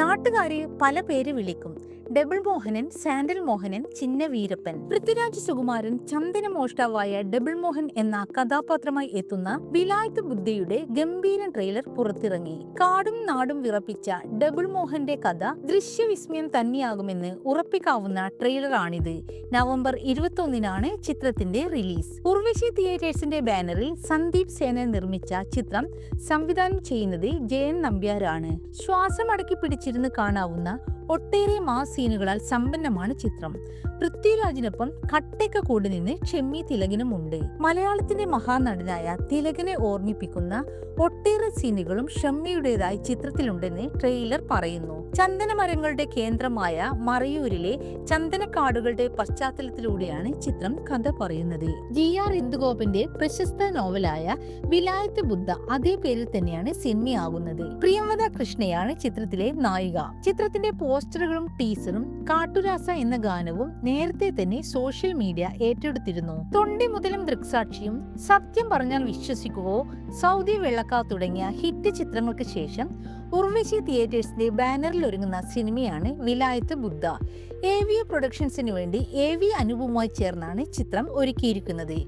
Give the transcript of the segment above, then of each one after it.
നാട്ടുകാരെ പല പേര് വിളിക്കും. ഡബിൾ മോഹനൻ സാൻഡൽ മോഹനൻ ചിന്ന വീരപ്പൻ പൃഥ്വിരാജ് സുകുമാരൻ ചന്ദന മോഷ്ടാവായ ഡബിൾ മോഹൻ എന്ന കഥാപാത്രമായി എത്തുന്ന വിലായത്ത് ബുദ്ധയുടെ ഗംഭീര ട്രെയിലർ പുറത്തിറങ്ങി. കാടും നാടും വിറപ്പിച്ച ഡബിൾ മോഹന്റെ കഥ ദൃശ്യവിസ്മയം തന്നെയാകുമെന്ന് ഉറപ്പിക്കാവുന്ന ട്രെയിലറാണിത്. നവംബർ ഇരുപത്തൊന്നിനാണ് ചിത്രത്തിന്റെ റിലീസ്. ഉർവശി തിയേറ്റേഴ്സിന്റെ ബാനറിൽ സന്ദീപ് സേന നിർമ്മിച്ച ചിത്രം സംവിധാനം ചെയ്യുന്നത് ജയൻ നമ്പ്യാരാണ്. ശ്വാസം അടക്കി പിടിച്ചിരുന്ന് കാണാവുന്ന ഒട്ടേറെ മാസ് സീനുകളാൽ സമ്പന്നമാണ് ചിത്രം. പൃഥ്വിരാജിനൊപ്പം കട്ടയ്ക്ക കൂടി നിന്ന് ഷെമ്മി തിലകനുമുണ്ട്. മലയാളത്തിന്റെ മഹാനടനായ തിലകനെ ഓർമ്മിപ്പിക്കുന്ന ഒട്ടേറെ സീനുകളും ഷമ്മിയുടേതായി ചിത്രത്തിലുണ്ടെന്ന് ട്രെയിലർ പറയുന്നു. ചന്ദനമരങ്ങളുടെ കേന്ദ്രമായ മറയൂരിലെ ചന്ദനക്കാടുകളുടെ പശ്ചാത്തലത്തിലൂടെയാണ് ചിത്രം കഥ പറയുന്നത്. ജി ആർ ഇന്ദുഗോപിന്റെ പ്രശസ്ത നോവലായ വിലായത്ത് ബുദ്ധ അതേ പേരിൽ തന്നെയാണ് സിനിമയാകുന്നത്. പ്രിയമത കൃഷ്ണയാണ് ചിത്രത്തിലെ നായിക. ചിത്രത്തിന്റെ പോസ്റ്ററുകളും ടീസറും കാട്ടുരാസ എന്ന ഗാനവും നേരത്തെ തന്നെ സോഷ്യൽ മീഡിയ ഏറ്റെടുത്തിരുന്നു. തൊണ്ടി മുതലും ദൃക്സാക്ഷിയും സത്യം പറഞ്ഞാൽ വിശ്വസിക്കുവോ സൗദി വെള്ളക്കാ തുടങ്ങിയ ഹിറ്റ് ചിത്രങ്ങൾക്ക് ശേഷം ഉർവശി തിയേറ്റേഴ്സിന്റെ ബാനറിൽ ഒരുങ്ങുന്ന സിനിമയാണ് വിലായത്ത് ബുദ്ധ. എ വി പ്രൊഡക്ഷൻസിന് വേണ്ടി എ വി അനുപുമായി ചേർന്നാണ് ചിത്രം ഒരുക്കിയിരിക്കുന്നത്.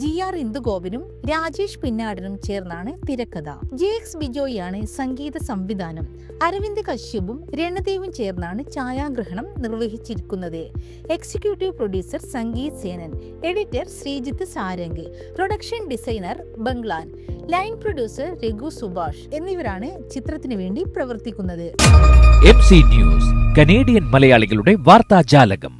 ജി ആർ ഇന്ദുഗോപനും രാജേഷ് പിന്നാടനും ചേർന്നാണ് തിരക്കഥ. ജെ എക്സ് ബിജോയിയാണ് സംഗീത സംവിധാനം. അരവിന്ദ് കശ്യപും രണദേവും ചേർന്നാണ് ഛായാഗ്രഹണം നിർവഹിച്ചിരിക്കുന്നത്. Executive producer Sangeeth Senan editor Sreejith Sarang production designer Banglan line producer Raghu Subhash എന്നിവരാണ് ചിത്രത്തിന് വേണ്ടി പ്രവർത്തിക്കുന്നത്. എം സി ന്യൂസ് കനേഡിയൻ മലയാളികളുടെ വാർത്താജാലകം